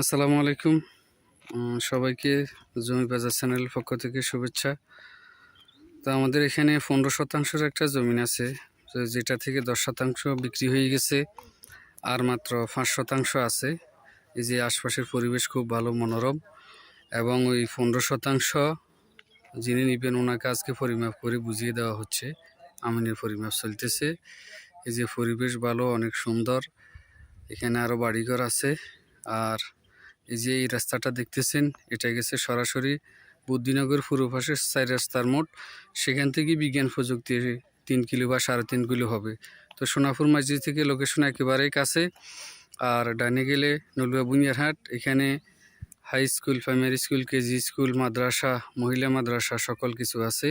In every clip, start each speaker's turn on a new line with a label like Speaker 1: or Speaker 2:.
Speaker 1: আসসালামু আলাইকুম। সবাইকে জমি বাজার চ্যানেলের পক্ষ থেকে শুভেচ্ছা। তো আমাদের এখানে পনেরো শতাংশের একটা জমিন আছে যেটা থেকে দশ শতাংশ বিক্রি হয়ে গেছে, আর মাত্র পাঁচ শতাংশ আছে। এই যে আশপাশের পরিবেশ খুব ভালো, মনোরম, এবং ওই পনেরো শতাংশ যিনি নিবেন, ওনাকে আজকে পরিমাপ করে বুঝিয়ে দেওয়া হচ্ছে। আমিনের পরিমাপ চলতেছে। এই যে পরিবেশ ভালো, অনেক সুন্দর। এখানে আরও বাড়িঘর আছে, আর এই যে এই রাস্তাটা দেখতেছেন, এটা গেছে সরাসরি বুদ্ধিনগর পূর্ব পাশে চার রাস্তার মোট সেখান থেকে বিজ্ঞান প্রযুক্তি তিন কিলো বা সাড়ে তিন কিলো হবে। তো সোনাপুর মসজিদ থেকে লোকেশন একেবারেই কাছে। আর ডানে গেলে নলুয়া বুনিয়ারহাট, এখানে high school primary school KG school মাদ্রাসা, মহিলা মাদ্রাসা সকল কিছু আছে।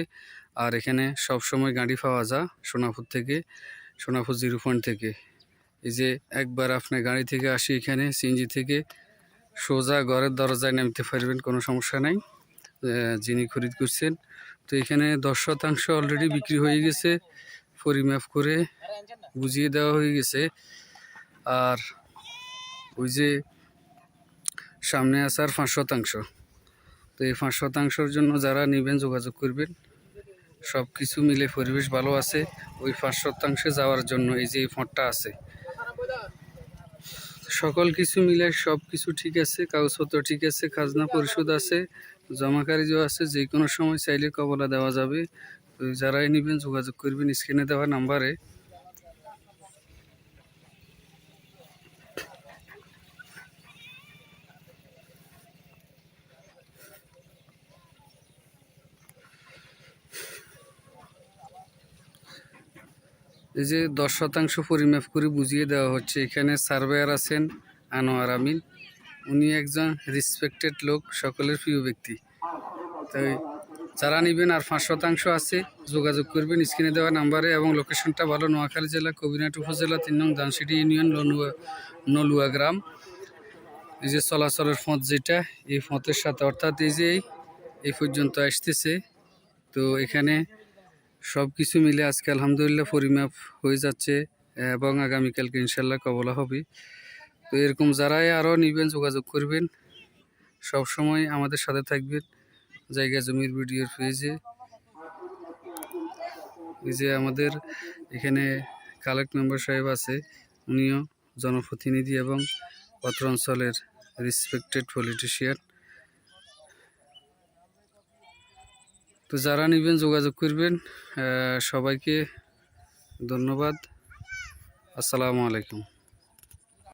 Speaker 1: আর এখানে সব সময় গাড়ি পাওয়া যায় সোনাপুর থেকে, সোনাপুর জিরো পয়েন্ট থেকে। এই যে একবার আপনার গাড়ি থেকে আসি এখানে, সিএনজি থেকে সোজা ঘরের দরজায় নামতে পারবেন, কোনো সমস্যা নাই যিনি খরিদ করছেন। তো এখানে দশ শতাংশ অলরেডি বিক্রি হয়ে গেছে, পরিমাপ করে বুঝিয়ে দেওয়া হয়ে গেছে। আর ওই যে সামনে আসার পাঁচ শতাংশ। তো এই পাঁচ শতাংশের জন্য যারা নেবেন, যোগাযোগ করবেন। সব কিছু মিলে পরিবেশ ভালো আছে। ওই পাঁচ শতাংশে যাওয়ার জন্য এই যে এই ফোঁটটা আছে সকল কিছু মিলে সব কিছু ঠিক আছে, কাগজপত্র ঠিক আছে, খাজনা পরিশোধ আছে জমাকারীও আছে, যে কোনো সময় চাইলে কবলা দেওয়া যাবে। যারাই নেবেন যোগাযোগ করবেন স্ক্রিনে দেওয়া নাম্বারে। এই যে দশ শতাংশ পরিমাপ করে বুঝিয়ে দেওয়া হচ্ছে, এখানে সার্ভেয়ার আছেন আনোয়ার আমিন। উনি একজন রেসপেক্টেড লোক, সকলের প্রিয় ব্যক্তি। তাই যারা নেবেন আর পাঁচ শতাংশ আছে, যোগাযোগ করবেন স্ক্রিনে দেওয়া নাম্বারে এবং লোকেশনটা ভালো, নোয়াখালী জেলা, কবিরহাট উপজেলা, তিন নং দানসিটি ইউনিয়ন, নলুয়া নলুয়া গ্রাম। এই যে চলাচলের ফোঁত যেটা, এই ফোঁতের সাথে অর্থাৎ এই যে এই পর্যন্ত আসতেছে, তো এখানে সব কিছু মিলে আজকে আলহামদুলিল্লাহ পরিমাপ হয়ে যাচ্ছে, এবং আগামীকালকে ইনশাল্লাহ কবলা হবে। তো এরকম যারাই আরও নেবেন, যোগাযোগ করবেন। সব সময় আমাদের সাথে থাকবেন। জায়গা জমির ভিডিওর পেজে। এই যে আমাদের এখানে কালেক্ট মেম্বার সাহেব আছে, উনিও জনপ্রতিনিধি এবং অত্র অঞ্চলের রেসপেক্টেড পলিটিশিয়ান তো যারা নেবেন যোগাযোগ করবেন সবাইকে ধন্যবাদ। আসসালামু আলাইকুম।